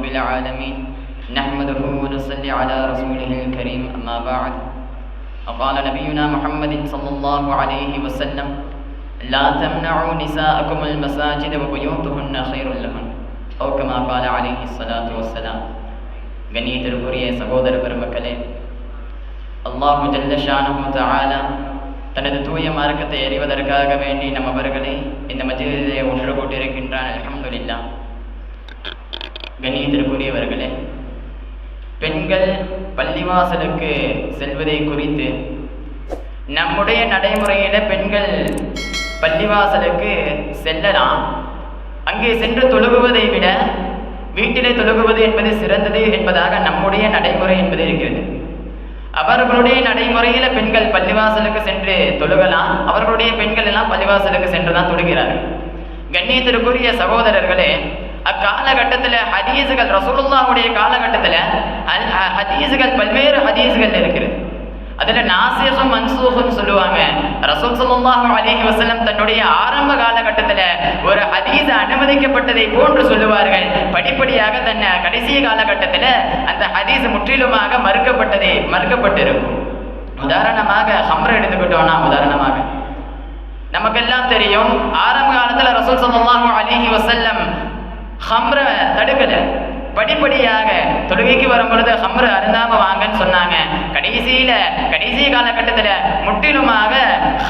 رب العالمين نحمده ونصلي على رسوله الكريم أما بعد وقال نبينا محمد صلى الله عليه وسلم لا تمنعوا نساءكم المساجد وبيوتهن خير لهن أو كما قال عليه الصلاة والسلام கண்ணியத்திற்குரிய சகோதர பெருமக்களே அல்லாஹு ஜல்லஷானு தஆலா தனது தூய மார்க்கத்தை எறிவதற்காக வேண்டி நம் அவர்களை இந்த மத்தியிலே ஒன்று கூட்டியிருக்கின்றான் அல்ஹம்துலில்லா கண்ணியத்திற்குரியவர்களே பெண்கள் பள்ளிவாசலுக்கு செல்வதை குறித்து நம்முடைய நடைமுறையில பெண்கள் பள்ளிவாசலுக்கு செல்லலாம். அங்கே சென்று தொழுகுவதை விட வீட்டிலே தொழுகுவது என்பது சிறந்தது என்பதாக நம்முடைய நடைமுறை என்பது இருக்கிறது. அவர்களுடைய நடைமுறையில பெண்கள் பள்ளிவாசலுக்கு சென்று தொழுகலாம். அவர்களுடைய பெண்கள் எல்லாம் பள்ளிவாசலுக்கு சென்று தான் தொழுகிறார்கள். கண்ணியத்திற்குரிய சகோதரர்களே அக்காலகட்டத்தில் ஹதீஸுகள் ரசூலுல்லாவுடைய காலகட்டத்தில் அல் ஹதீஸுகள் பல்வேறு ஹதீஸுகள் இருக்கிறது அதில் நாசியசும் மன்சூகம் சொல்லுவாங்க. ரசூல் ஸல்லல்லாஹு அலைஹி வசலம் தன்னுடைய ஆரம்ப காலகட்டத்தில் ஒரு ஹதீஸ் அனுமதிக்கப்பட்டதை போன்று சொல்லுவார்கள். படிப்படியாக தன் கடைசி காலகட்டத்தில் அந்த ஹதீஸ் முற்றிலுமாக மறுக்கப்பட்டதை மறுக்கப்பட்டிருக்கும். உதாரணமாக ஹம்ர எடுத்துக்கிட்டோம்னா உதாரணமாக. நமக்கெல்லாம் தெரியும் ஆரம்ப காலத்தில் ரசூல் ஸல்லல்லாஹு அலைஹி வசல்லம் ஹம்ரை தடுக்கல. படிப்படியாக தொழுகைக்கு வரும் பொழுது ஹம்ரு அருந்தாம வாங்கன்னு சொன்னாங்க. கடைசியில கடைசி காலகட்டத்துல முற்றிலுமாக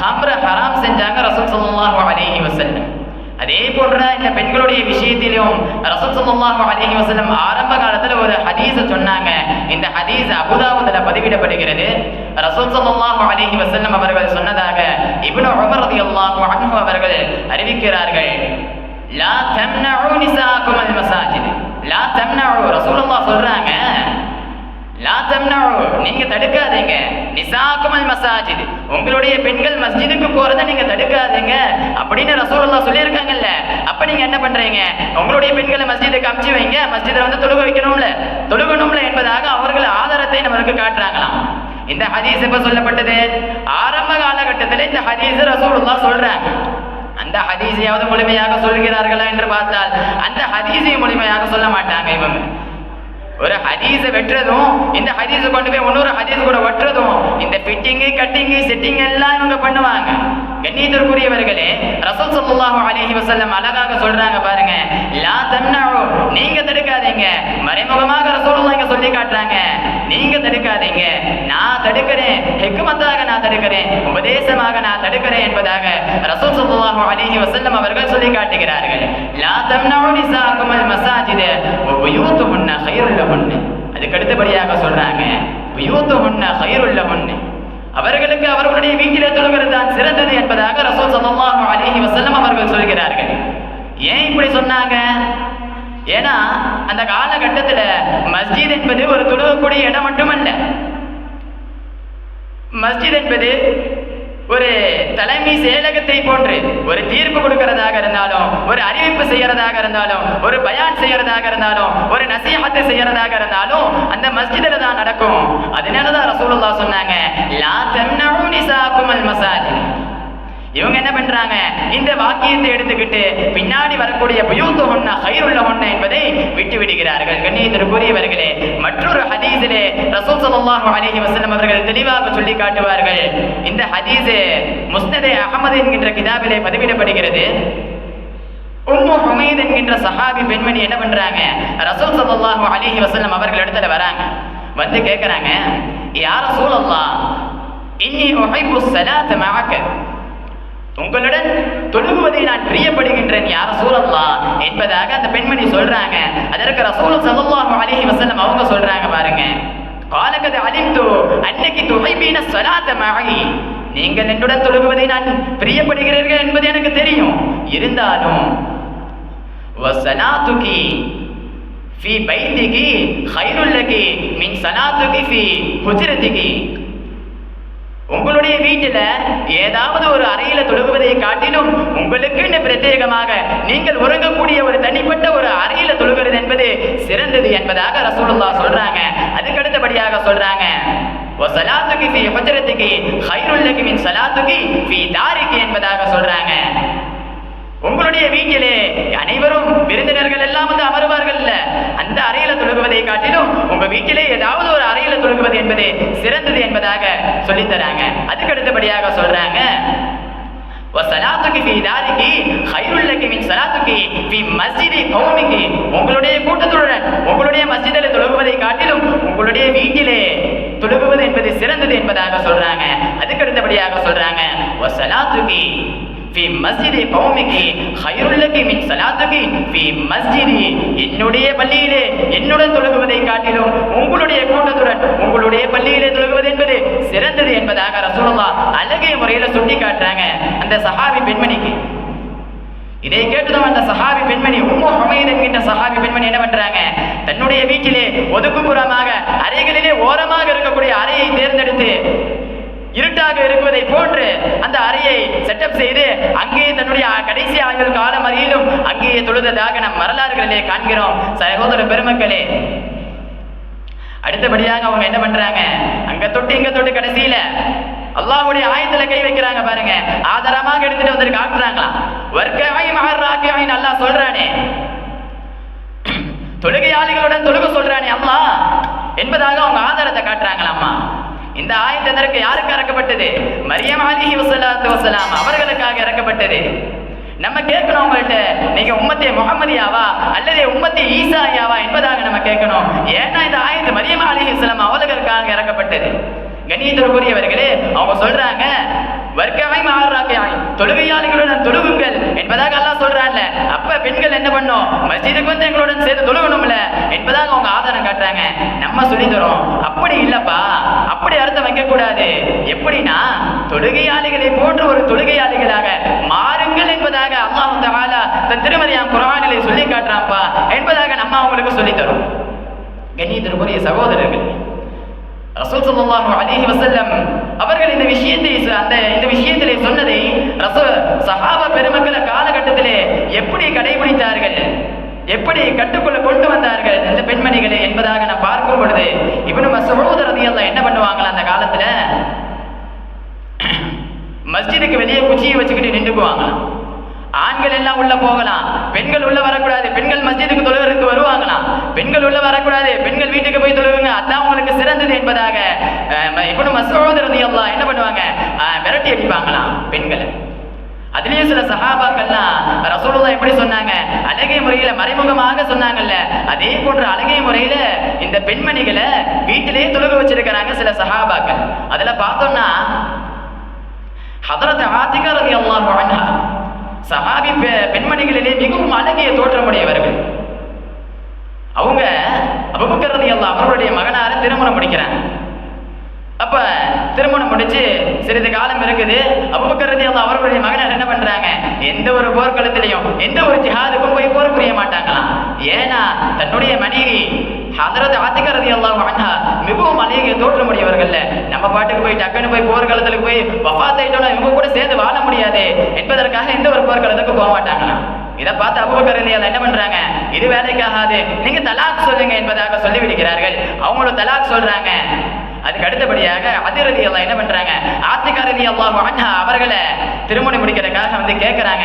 ஹம்ர ஹராம் செஞ்சாங்க ரசூல் சல்லாஹு அலேஹி வசல்லம் அதே போன்ற இந்த பெண்களுடைய விஷயத்திலும் ரசூல் சல்லாஹு அலேஹி வசல்லம் ஆரம்ப காலத்துல ஒரு ஹதீஸ சொன்னாங்க. இந்த ஹதீஸ் அபுதாவுதுல பதிவிடப்படுகிறது. ரசூல் சல்லாஹு அலேஹி வசல்லம் அவர்கள் சொன்னதாக இப்னு உமர் ரலியல்லாஹு அன்ஹு அவர்கள் அறிவிக்கிறார்கள். லா தம்னஉ நிசாக்கும் அல் மசாஜித் லா தம்னஉ ரசூலுல்லாஹ் சொல்றாங்க லா தம்னஉ நீங்க தடுக்காதீங்க நிசாக்கும் அல் மசாஜித் உங்களுடைய பெண்கள் மஸ்ஜிதுக்கு போறதை நீங்க தடுக்காதீங்க அப்படின்னு ரசூலுல்லாஹ் சொல்லியிருக்காங்கல்ல அப்ப நீங்க என்ன பண்றீங்க உங்களுடைய பெண்களை மஸ்ஜிதுக்கு அமுச்சு வைங்க மஸ்ஜிதை வந்து தொழுக வைக்கணும்ல தொழுகணும்ல என்பதாக அவர்கள் ஆதாரத்தை நம்மளுக்கு காட்டுறாங்களாம் இந்த ஹதீஸ் எப்ப சொல்லப்பட்டது ஆரம்ப காலகட்டத்தில் இந்த ஹதீஸ் ரசூலுல்லாஹ் சொல்றாங்க அந்த ஹதீஸையாவது முழுமையாக சொல்கிறார்களா என்று பார்த்தால் அந்த ஹதீஸை முழுமையாக சொல்ல மாட்டாங்க இவங்க. ஒரு ஹதீஸை வெட்டுறதும் இந்த ஹதீஸை கொண்டு போய் இன்னொரு ஹதீஸ் கூட வெட்டுறதும் இந்த ஃபிட்டிங்கு கட்டிங்கு செட்டிங் எல்லாம் இவங்க பண்ணுவாங்க. கண்ணியத்திற்குரியவர்களே ரசூல் ஸல்லல்லாஹு அலஹி வசல்லம் அழகாக சொல்றாங்க பாருங்க லா தன்னாவோ நீங்க தடுக்காதீங்க. மறைமுகமாக ரசூலுல்லாஹ் இங்க சொல்லி காட்டுறாங்க. நீங்க தடுக்காதீங்க. நான் தடுக்கிறேன். ஹெக்குமத்தாக நான் தடுக்கிறேன். உபதேசமாக நான் தடுக்கிறேன் என்பதாக ரசூல் சல்லாஹு அலஹி வசல்லம் அவர்கள் சொல்லி காட்டுகிறார்கள். லா தம்னஉ நிசாக்குமல் மசாஜிது அவர்களுக்கு அவர்களுடைய வீட்டிலே தொழுகிறது தான் சிறந்தது என்பதாக ரசூல் ஸல்லல்லாஹு அலிஹி வசல்லம் அவர்கள் சொல்கிறார்கள். ஏன் இப்படி சொன்னாங்க? ஏன்னா அந்த காலகட்டத்துல மஸ்ஜித் என்பது ஒரு தொழுகக்கூடிய இடம் மட்டுமல்ல. மஸ்ஜித் என்பது ஒரு தலைமை செயலகத்தை போன்று ஒரு தீர்ப்பு கொடுக்கிறதாக இருந்தாலும் ஒரு அறிவிப்பு செய்யறதாக இருந்தாலும் ஒரு பயான் செய்யறதாக இருந்தாலும் ஒரு நசீமத்து செய்யறதாக இருந்தாலும் அந்த மஸ்ஜிதில் தான் நடக்கும். அதனாலதான் ரசூலுல்லா சொன்னாங்க லா தம்னஉ நிசாக்கும் அல் இவங்க என்ன பண்றாங்க இந்த வாக்கியத்தை எடுத்துக்கிட்டு பின்னாடி வரக்கூடிய புயூத்து ஒன்ன ஹைருள்ள ஒன்ன என்பதை விட்டு விடுகிறார்கள். கண்ணியத்திற்குரியவர்களே மற்றொரு ஹதீஸிலே ரசூல் சல்லாஹு அலஹி வசலம் அவர்கள் தெளிவாக சொல்லி காட்டுவார்கள். இந்த ஹதீஸ் முஸ்னதே அகமது என்கின்ற கிதாபிலே பதிவிடப்படுகிறது. உம்மு ஹுமைத் என்கின்ற சஹாபி பெண்மணி என்ன பண்றாங்க? ரசூல் சல்லாஹூ அலிஹி வசல்லம் அவர்கள் இடத்துல வராங்க. வந்து கேட்கறாங்க யா சூழல்லா இன்னி உஹிப்பு சலாத்த மஅக உங்களுடன் தொழுகுவதை நான் பிரியப்படுகின்றேன் யார சூழல்லா என்பதாக அந்த பெண்மணி சொல்றாங்க. அதற்கு ரசூல் சல்லாஹூ அலிஹி வசல்லம் அவங்க சொல்றாங்க பாருங்க. காலகத அலிம்து அன்னைக்கு துஹைபீன சலாத்த மகி நீங்கள் என்னுடன் தொழுகுவதை நான் பிரியப்படுகிறீர்கள் என்பது எனக்கு தெரியும். இருந்தாலும் வஸலாத்துகி ஃபி பைத்திகி கைருல் லகி மின் ஸலாத்துகி ஃபி ஹுஜ்ரதிகி. உங்களுடைய வீட்டில ஏதாவது ஒரு அறையில தொழுகுவதை காட்டிலும் உங்களுக்கு பிரத்யேகமாக நீங்கள் உறங்கக்கூடிய ஒரு தனிப்பட்ட வீட்டிலே ஏதாவது ஒரு அறையில தொழுகுவது என்பது சிறந்தது என்பதாக சொல்லி தராங்க அதுக்கு அடுத்தபடியாக சொல்றாங்க உங்களுடைய கூட்டத்துடன் உங்களுடைய மஸ்ஜிதில் தொழுகுவதை காட்டிலும் உங்களுடைய வீட்டிலே தொழுகுவது என்பது சிறந்தது என்பதாக சொல்றாங்க. அதுக்கு அடுத்தபடியாக சொல்றாங்க ஃபி மஸ்ஜிதி கௌமிக்கு ஹைருல்லகி மின் சலாத்துக்கு ஃபி மஸ்ஜிதி என்னுடைய பள்ளியிலே என்னுடன் தொழுகுவதை காட்டிலும் உங்களுடைய கூட்டத்துடன் உங்களுடைய பள்ளியிலே தொழுகுவது என்பது சிறந்தது என்பதாக ரசூலுல்லா அழகிய முறையில் சுட்டி காட்டுறாங்க அந்த சஹாபி பெண்மணிக்கு. இதை கேட்டதும் அந்த சஹாபி பெண்மணி உம்மு ஹமீத் என்கின்ற சஹாபி பெண்மணி என்ன பண்றாங்க? தன்னுடைய வீட்டிலே ஒதுக்குப்புறமாக அறைகளிலே ஓரமாக இருக்கக்கூடிய அறையை தேர்ந்தெடுத்து இருட்டாக இருக்குவதை போன்று அந்த அறையை செட்டப் செய்து அங்கே தன்னுடைய கடைசி ஆயுள் காலம் வரையிலும் அங்கேயே தொழுததாக நம் வரலாறுகளிலே காண்கிறோம். சகோதர பெருமக்களே அடுத்தபடியாக அவங்க என்ன பண்றாங்க? அங்க தொட்டு இங்க தொட்டு கடைசியில அல்லாஹுடைய ஆயத்துல கை வைக்கிறாங்க பாருங்க. ஆதாரமாக எடுத்துட்டு வந்து காட்டுறாங்களாம் வர்க்கவாய் மகராக்கியாயின் அல்லாஹ் சொல்றானே. தொழுகையாளிகளுடன் தொழுக சொல்றானே அம்மா என்பதாக அவங்க ஆதாரத்தை காட்டுறாங்களாம்மா. இந்த ஆயத்து எதற்கு யாருக்கு இறக்கப்பட்டது? மரியம் அலிஹி வசலாத்து வசலாம் அவர்களுக்காக இறக்கப்பட்டது. நம்ம கேட்கணும் உங்கள்ட்ட நீங்க உம்மத்தே முகமதியாவா அல்லது உம்மத்தே ஈசாயாவா என்பதாக நம்ம கேட்கணும். ஏன்னா இந்த ஆயத்து மரியம் அலிஹி வசலாம் அவர்களுக்காக இறக்கப்பட்டது. கண்ணியத்திற்குரியவர்களே அவங்க சொல்றாங்க வர்க்கவை மாறுறாக்கையாய் தொழுகையாளிகளுடன் தொழுகுங்கள் என்பதாக அல்லாஹ் சொல்றான்ல. அப்ப பெண்கள் என்ன பண்ணோம்? மஸ்ஜிதுக்கு வந்து எங்களுடன் சேர்ந்து தொழுகணும்ல. என்பதாக அவங்க ஆதாரம் காட்டுறாங்க. நம்ம சொல்லி தரோம். அப்படி இல்லப்பா. அப்படி அர்த்தம் வைக்க கூடாது எப்படின்னா தொழுகையாளிகளை போன்ற ஒரு தொழுகையாளிகளாக மாறுங்கள் என்பதாக அல்லாஹ் தவாலா தன் திருமதியாம் குர்ஆனிலே சொல்லி காட்டுறான்ப்பா. என்பதாக நம்ம அவங்களுக்கு சொல்லி தரோம். கண்ணியத்திற்குரிய சகோதரர்கள் ரசூல் ஸல்லல்லாஹு அலிஹி வசல்லம் அவர்கள் இந்த விஷயத்தை அந்த இந்த விஷயத்திலே சொன்னதை ரசூ சஹாப பெருமக்கள காலகட்டத்திலே எப்படி கடைபிடித்தார்கள்? எப்படி கட்டுக்குள்ள கொண்டு வந்தார்கள் இந்த பெண்மணிகளை என்பதாக நான் பார்க்கும் பொழுது இப்னு மஸ்ஊத் ரலியல்லாஹு என்ன பண்ணுவாங்களா அந்த காலத்துல? மஸ்ஜிதுக்கு வெளியே குச்சியை வச்சுக்கிட்டு நின்றுக்குவாங்களாம். ஆண்கள் எல்லாம் உள்ள போகலாம். பெண்கள் உள்ள வரக்கூடாது. பெண்கள் மஸ்ஜிதுக்கு தொழுகிறதுக்கு வருவாங்களாம். பெண்கள் உள்ள வரக்கூடாது. பெண்கள் வீட்டுக்கு போய் தொழுவுங்க அதான் உங்களுக்கு சிறந்தது என்பதாக இப்போ மசோதர் எல்லாம் என்ன பண்ணுவாங்க? விரட்டி அடிப்பாங்களாம் பெண்களை. அதுலேயும் சில சகாபாக்கள்லாம் ரசூலுல்லாஹ் எப்படி சொன்னாங்க? அழகிய முறையில மறைமுகமாக சொன்னாங்கல்ல. அதே போன்ற அழகிய முறையில இந்த பெண்மணிகளை வீட்டிலேயே தொழுக வச்சிருக்கிறாங்க சில சகாபாக்கள் அதுல பார்த்தோம்னா ஹதரத் ஆத்திகா ரலியல்லாஹு அன்ஹா சஹாபி பெ- பெண்மணிகளிலே மிகவும் அழகிய தோற்றமுடையவர்கள். அவங்க அபுபக்கர் ரலியல்லாஹு அவர்களுடைய மகனார திருமணம் முடிக்கிறாங்க. அப்ப திருமணம் முடிச்சு சிறிது காலம் இருக்குது. அபுபக்கர் ரலியல்லாஹு அவர்களுடைய மகனார் என்ன பண்றாங்க? எந்த ஒரு போர்க்களத்திலையும் எந்த ஒரு ஜிஹாதுக்கும் போய் போர் புரிய மாட்டாங்களாம். ஏன்னா தன்னுடைய மனைவி ஹதரத் ஆத்திகரதி எல்லாம் அன்ஹா மிகவும் அழகிய தோற்றமுடையவர்கள்ல நம்ம பாட்டுக்கு போய் டக்குன்னு போய் போர்க்களத்துக்கு போய் வஃபாத் இவங்க கூட சேர்ந்து வாழ முடியாது. என்பதற்காக எந்த ஒரு போர்க்களத்துக்கு போக மாட்டாங்களாம். இதை பார்த்து அபுபக்கர் ரலியல்லாஹு என்ன பண்றாங்க? இது வேலைக்காகாது. நீங்க தலாக் சொல்லுங்க என்பதாக சொல்லிவிடுகிறார்கள். அவங்களும் தலாக் சொல்றாங்க. அதுக்கு அடுத்தபடியாக அதிரதி எல்லாம் என்ன பண்றாங்க? ஆத்திகாரதி எல்லாம் அவர்களை திருமணம் முடிக்கிறதுக்காக வந்து கேட்கிறாங்க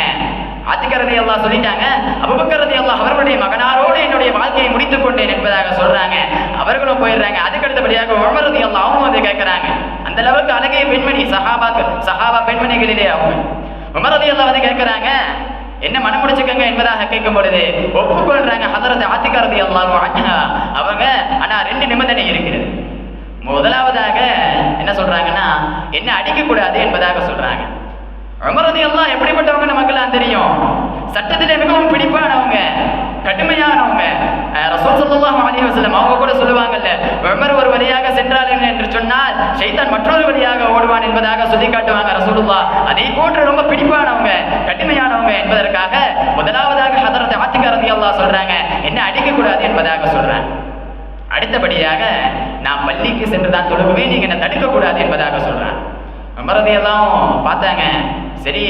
ஆத்திகரதி எல்லாம் சொல்லிட்டாங்க அபுபக்கரதி எல்லாம் அவர்களுடைய மகனாரோடு என்னுடைய வாழ்க்கையை முடித்துக் கொண்டேன் என்பதாக சொல்றாங்க. அவர்களும் போயிடுறாங்க. அதுக்கு அடுத்தபடியாக உமரதி எல்லாம் அவங்க வந்து கேட்கிறாங்க அந்த அளவுக்கு அழகிய பெண்மணி சஹாபாக்கு சஹாபா பெண்மணிகளிலே அவங்க. உமரதி எல்லாம் வந்து கேட்கிறாங்க என்ன மனம் முடிச்சுக்கங்க என்பதாக கேட்கும் பொழுது ஒப்புக்கொள்றாங்க ஹதரத் ஆத்திகாரதி அல்லாஹ் அவங்க ஆனா ரெண்டு நிபந்தனை இருக்கிறது முதலாவதாக என்ன சொல்றாங்கன்னா என்ன அடிக்க கூடாது என்பதாக சொல்றாங்க. உமரதி எல்லாம் எப்படிப்பட்டவங்க நமக்கெல்லாம் தெரியும். சட்டத்திலே மிகவும் பிடிப்பானவங்க. கடுமையானவங்க. ரசூல் ஸல்லல்லாஹு அலி வசலம் அவங்க கூட சொல்லுவாங்கல்ல உமர் ஒரு வழியாக சென்றார் என்று சொன்னால் ஷைத்தான் மற்றொரு வழியாக ஓடுவான் என்பதாக சொல்லி காட்டுவாங்க ரசூலுல்லா அதே போன்று ரொம்ப பிடிப்பானவங்க கடுமையானவங்க என்பதற்காக முதலாவதாக ஹதரத் ஆத்திகா அல்லா சொல்றாங்க என்ன அடிக்க கூடாது என்பதாக சொல்றாங்க. அடுத்தபடியாக நான் பள்ளிக்கு சென்று தான் தொழுகுவேன் நீங்க என்ன தடுக்க கூடாது என்பதாக சொல்கிறேன் மறதியெல்லாம் பார்த்தாங்க சரி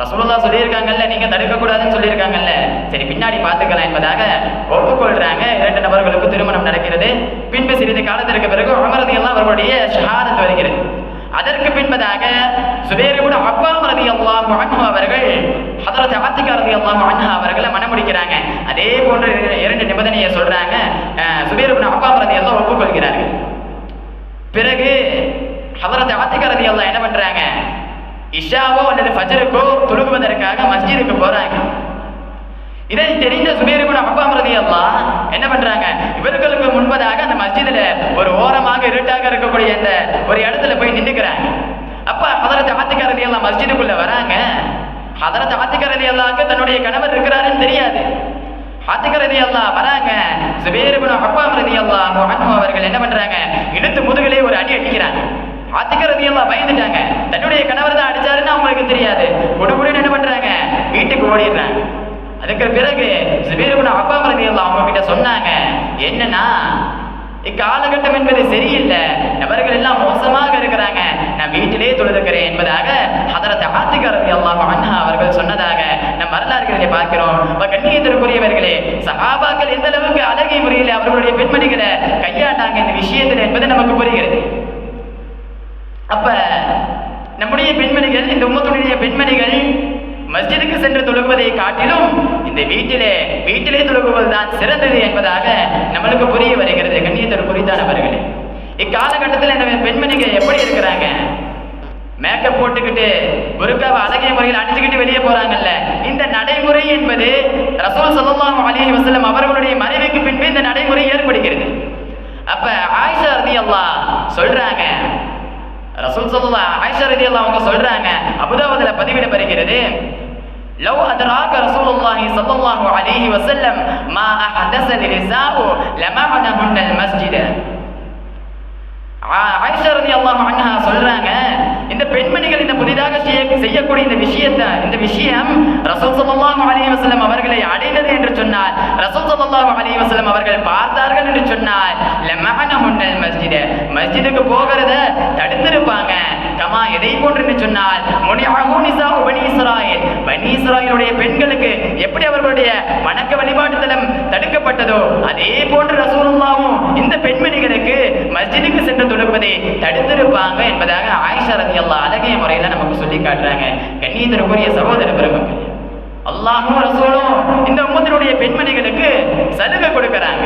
ரசூலுல்லாஹ் சொல்லியிருக்காங்கல்ல நீங்க தடுக்கக்கூடாதுன்னு சொல்லியிருக்காங்கல்ல. சரி பின்னாடி பார்த்துக்கலாம் என்பதாக ஒப்புக்கொள்றாங்க. இரண்டு நபர்களுக்கு திருமணம் நடக்கிறது. பின்பு சிறிது காலத்திற்கு பிறகு அமரதியெல்லாம் அவர்களுடைய ஷஹாரத் வருகிறது. அதற்கு பின்பதாக சுபேர் கூட அப்பா ரதி அல்லாஹ் அன்ஹு அவர்கள் ஹதரத் ஆத்திகா ரலியல்லாஹு அன்ஹா அவர்களை மனமுடிக்கிறாங்க. அதே போன்ற இரண்டு நிபந்தனையை சொல்றாங்க. அஹ், சுபைர் இப்னு அவ்வாம் ஒப்புக்கொள்கிறார்கள். பிறகு ஹதரத் ஆத்திகா எல்லாம் என்ன பண்றாங்க? இஷாவோ அல்லது ஃபஜருக்கோ தொழுகுவதற்காக மஸ்ஜிதுக்கு போறாங்க. இதை தெரிந்த சுபேரிபுன் அப்பாம் அல்லா என்ன பண்றாங்க? இவர்களுக்கு முன்பதாக அந்த மஸ்ஜிதுல ஒரு ஓரமாக இருட்டாக இருக்கக்கூடிய அந்த ஒரு இடத்துல போய் நின்றுக்கிறாங்க அப்பா ஹதரத் ஆத்திகா அல்லா மஸ்ஜிதுக்குள்ள வராங்க. ஹதரத் ஆத்திகா ரலியல்லாஹ்க்கு தன்னுடைய கணவர் இருக்கிறாருன்னு தெரியாது. ஆத்திகா ரலியல்லாஹ் வராங்க. சுபேரிபுன் அப்பா ரலியல்லாஹு அன்ஹு அவர்கள் என்ன பண்றாங்க? இழுத்து முதுகிலே ஒரு அடி அடிக்கிறாங்க. ஆத்திக்கிறது எல்லாம் பயந்துட்டாங்க. தன்னுடைய கணவர் தான் அடிச்சாருன்னு அவங்களுக்கு தெரியாது. குடுகுடுன்னு என்ன பண்றாங்க? வீட்டுக்கு ஓடிடுறாங்க. அதுக்கு பிறகு சுபீரபுன் அப்பா ரலியல்லாஹு அவங்க கிட்ட சொன்னாங்க என்னன்னா இக்காலகட்டம் என்பது சரியில்லை. நபர்கள் எல்லாம் மோசமாக இருக்கிறாங்க. நான் வீட்டிலே தொழுதுக்கிறேன். என்பதாக அதரத்தை ஆத்திகா ரலியல்லாஹு அண்ணா அவர்கள் சொன்னதாக நம் வரலாறுகளை பார்க்கிறோம். அப்ப கண்ணியத்திற்குரியவர்களே சகாபாக்கள் எந்த அளவுக்கு அழகை முறையில் அவர்களுடைய பெண்மணிகளை கையாண்டாங்க இந்த விஷயத்தில் என்பது நமக்கு புரிகிறது. அப்ப நம்முடைய பெண்மணிகள் இந்த உம்மத்துடைய பெண்மணிகள் மஸ்ஜிதுக்கு சென்று தொழுகுவதை காட்டிலும் இந்த வீட்டிலே வீட்டிலே தொழுகுவதுதான் சிறந்தது என்பதாக நம்மளுக்கு புரிய வருகிறது கண்ணியத்தோடு குறித்தானவர்களே இக்காலகட்டத்தில் இந்த பெண்மணிகள் எப்படி இருக்கிறாங்க? மேக்கப் போட்டுக்கிட்டு புருக்காவை அழகிய முறையில் அணிஞ்சுக்கிட்டு வெளியே போறாங்கல்ல. இந்த நடைமுறை என்பது ரசூல் ஸல்லல்லாஹு அலி வசலம் அவர்களுடைய மறைவுக்கு பின்பு இந்த நடைமுறை ஏற்படுகிறது. அப்ப ஆயிஷா அல்லா சொல்றாங்க ரசூல் ஸல்லல்லாஹு ஆயிஷா ரலியல்லாஹு அவங்க சொல்றாங்க அபூதாவுதுல பதிவிடப்படுகிறது لو أدراك رسول الله صلى الله عليه وسلم ما أحدث النساء لمعنهن المسجد ஆ- ஆயிஷா ரலியல்லாஹு சொல்றாங்க இந்த பெண்மணிகள் இந்த புதிதாக செய்ய- செய்யக்கூடிய இந்த விஷயத்தை இந்த விஷயம் ரசூல் சல்லாஹ் அலி வசலம் அவர்களை அடைந்தது என்று சொன்னால் ரசூல் சல்லாஹ் அலி வசலம் அவர்கள் பார்த்தார்கள் என்று சொன்னால் மஸ்ஜிது மஸ்ஜித மஸ்ஜிதுக்கு போகிறத தடுத்திருப்பாங்க. கமா எதை போன்று சொன்னால் முனிஅஹு நிசாஉ பனி இஸ்ராயல் பனி இஸ்ராயலுடைய பெண்களுக்கு எப்படி அவர்களுடைய வணக்க வழிபாட்டு தலம் தடுக்கப்பட்டதோ அதே போன்று ரசூலுல்லாவும் இந்த பெண்மணிகளுக்கு மஸ்ஜிதுக்கு சென்றது தொழுவதை தடுத்திருப்பாங்க என்பதாக ஆயிஷா அல்லா அழகிய முறையில நமக்கு சொல்லி காட்டுறாங்க. கண்ணியத்திற்குரிய சகோதர பெருமக்கள் அல்லாஹும் ரசூலும் இந்த உம்மத்தினுடைய பெண்மணிகளுக்கு சலுகை கொடுக்கறாங்க.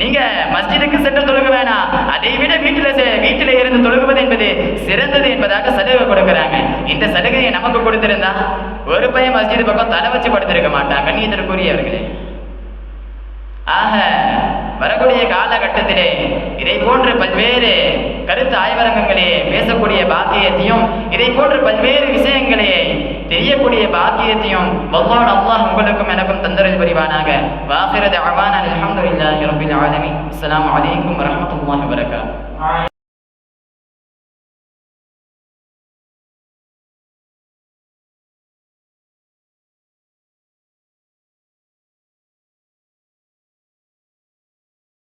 நீங்க மஸ்ஜிதுக்கு சென்று தொழுக வேணாம். அதை விட வீட்டில வீட்டில இருந்து தொழுகுவது என்பது சிறந்தது என்பதாக சலுகை கொடுக்கிறாங்க. இந்த சலுகையை நமக்கு கொடுத்திருந்தா ஒரு பையன் மஸ்ஜித் பக்கம் தலை வச்சு படுத்திருக்க மாட்டான். கண்ணியத்திற்குரியவர்களே. ஆக வரக்கூடிய காலகட்டத்திலே இதை போன்ற பல்வேறு கருத்து ஆய்வரங்கங்களே பேசக்கூடிய பாக்கியத்தையும் இதை போன்ற பல்வேறு விஷயங்களே தெரியக்கூடிய பாக்கியத்தையும் வல்லாஹ் அல்லாஹ் உங்களுக்கும் எனக்கும் தந்தரில் புரிவானாக. வாஹிரது அவான அல்ஹம்துலில்லாஹி ரபில் ஆலமி அஸ்லாம் வலைக்கும் வரஹ்மத்துல்லாஹி வபரகாத்துஹு